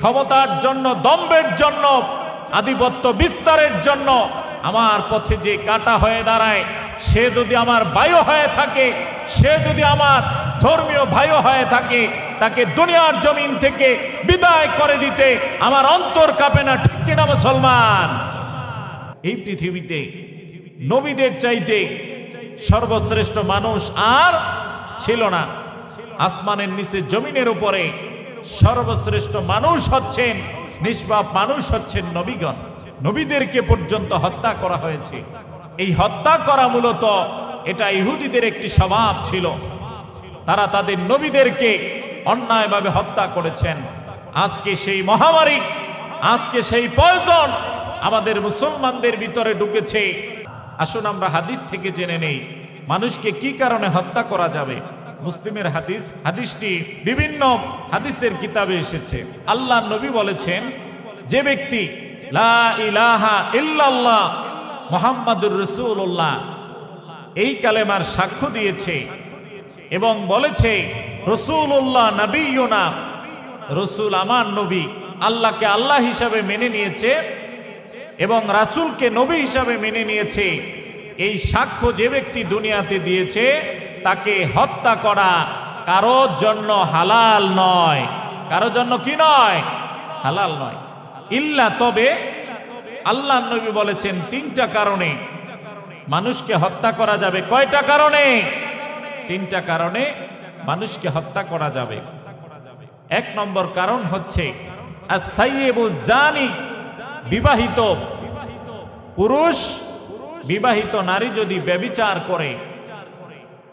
ক্ষমতার জন্য দম্বের জন্য, আধিপত্য বিস্তারের জন্য আমার পথে যে কাটা হয়ে দাঁড়ায়, সে যদি আমার বায়ু হয়ে থাকে, সে যদি আমার ধর্মীয় ভাই হয়ে থাকে, তাকে দুনিয়ার জমিন থেকে বিদায় করে দিতে আমার অন্তর কাঁপে না, ঠিক কিনা মুসলমান? এই পৃথিবীতে নবীদের চাইতে সর্বশ্রেষ্ঠ মানুষ আর ছিল না। আসমানের নিচে জমিনের উপরে সর্বশ্রেষ্ঠ মানুষ হচ্ছেন, নিষ্পাপ মানুষ হচ্ছেন নবীগণ। নবীদেরকে পর্যন্ত হত্যা করা হয়েছে। এই হত্যা করা মূলত এটা ইহুদিদের একটি স্বভাব ছিল। তারা তাদের নবীদেরকে অন্যায়ভাবে হত্যা করেছেন। আজকে সেই মহামারী, আজকে সেই প্রয়োজন আমাদের মুসলমানদের ভিতরে ঢুকেছে। আসুন আমরা হাদিস থেকে জেনে নেই, মানুষকে কি কারণে হত্যা করা যাবে? মুসলিমের হাদিস, হাদিসটি বিভিন্ন হাদিসের কিতাবে এসেছে। আল্লাহ নবী বলেছেন, যে ব্যক্তি লা ইলাহা ইল্লাল্লাহ মোহাম্মদুর এই কালেমার সাক্ষ্য দিয়েছে এবং বলেছে রসুল্লাহ নবীনা রসুল আমার নবী, আল্লাহকে আল্লাহ হিসাবে মেনে নিয়েছে এবং রাসূলকে নবী হিসাবে মেনে নিয়েছে। এই সাক্ষ্য যে ব্যক্তি দুনিয়াতে দিয়েছে তাকে হত্যা করা কারোর জন্য হালাল নয়। কারোর জন্য কি নয়? হালাল নয়। ইল্লা তবে আল্লাহ নবী বলেছেন তিনটা কারণে মানুষকে হত্যা করা যাবে। কয়টা কারণে? তিনটা কারণে মানুষকে হত্যা করা যাবে। এক নম্বর কারণ হচ্ছে জানি বিবাহিত পুরুষ বিবাহিত নারী যদি ব্যবিচার করে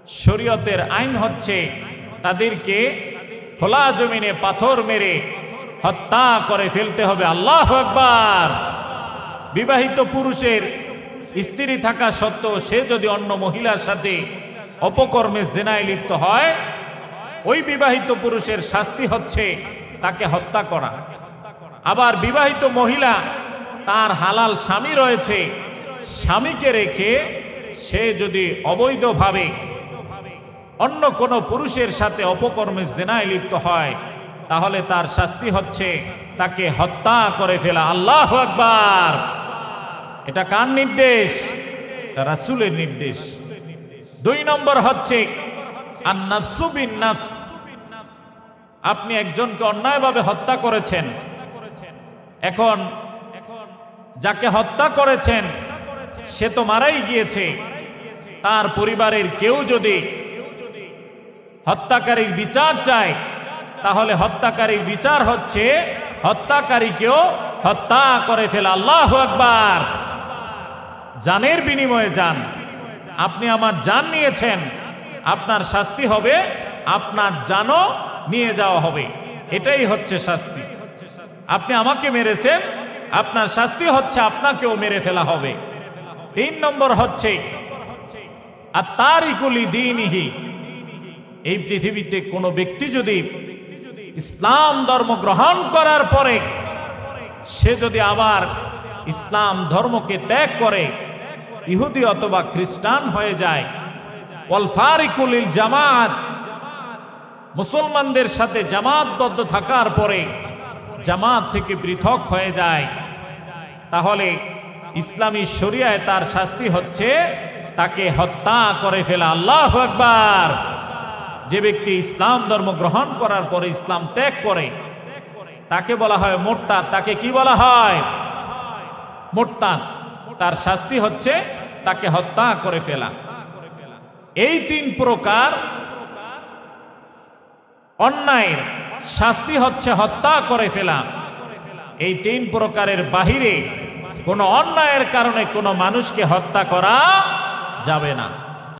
শরীয়তের আইন হচ্ছে তাদেরকে খোলা জমিনে পাথর মেরে হত্যা করে ফেলতে হবে। আল্লাহ একবার বিবাহিত পুরুষের স্ত্রী থাকা সত্ত্বেও সে যদি অন্য মহিলার সাথে অপকর্মে জেনায় লিপ্ত হয়, ওই বিবাহিত পুরুষের শাস্তি হচ্ছে তাকে হত্যা করা। আবার বিবাহিত মহিলা তার হালাল স্বামী রয়েছে, স্বামীকে রেখে সে যদি অবৈধভাবে অন্য কোনো পুরুষের সাথে অপকর্মে জেনায় লিপ্ত হয়, তাহলে তার শাস্তি হচ্ছে তাকে হত্যা করে ফেলা। আল্লাহ আকবার! এটা কার নির্দেশ? রাসুলের নির্দেশ। দুই নম্বর হচ্ছে আপনি একজনকে অন্যায়ভাবে হত্যা করেছেন। এখন যাকে হত্যা করেছেন, সে তো মারাই গিয়েছে। তার পরিবারের কেউ যদি হত্যাকারীর বিচার চায় তাহলে হত্যাকারীর বিচার হচ্ছে, হত্যাকারীকেও হত্যা করে ফেলা। আল্লাহ একবার জানের বিনিময়ে যান। আপনি আমার জান নিয়েছেন। আপনার শাস্তি হবে। আপনার জানও নিয়ে যাওয়া হবে। এটাই হচ্ছে শাস্তি। আপনি আমাকে মেরেছেন। আপনার শাস্তি হচ্ছে, আপনাকেও মেরে ফেলা হবে। তিন নম্বর হচ্ছে আর তারিকুলি দিনহি। এই পৃথিবীতে কোনো ব্যক্তি যদি ইসলাম ধর্ম গ্রহণ করার পরে সে যদি আবার ইসলাম ধর্মকে ত্যাগ করে, ইহুদি অথবা খ্রিস্টান হয়ে যায় জামাত, মুসলমানদের সাথে জামাতবদ্ধ থাকার পরে জামাত থেকে পৃথক হয়ে যায়, তাহলে ইসলামী শরিয়ায় তার শাস্তি হচ্ছে তাকে হত্যা করে ফেলা। আল্লাহ একবার যে ব্যক্তি ইসলাম ধর্ম গ্রহণ করার পরে ইসলাম ত্যাগ করে, তাকে বলা হয় মোরতাদ। তাকে কি বলা হয়? মোরতাদ। তার শাস্তি হচ্ছে তাকে হত্যা করে ফেলা। এই তিন প্রকার অন্যায়ের শাস্তি হচ্ছে হত্যা করে ফেলা। এই তিন প্রকারের বাহিরে কোনো অন্যায়ের কারণে কোনো মানুষকে হত্যা করা যাবে না।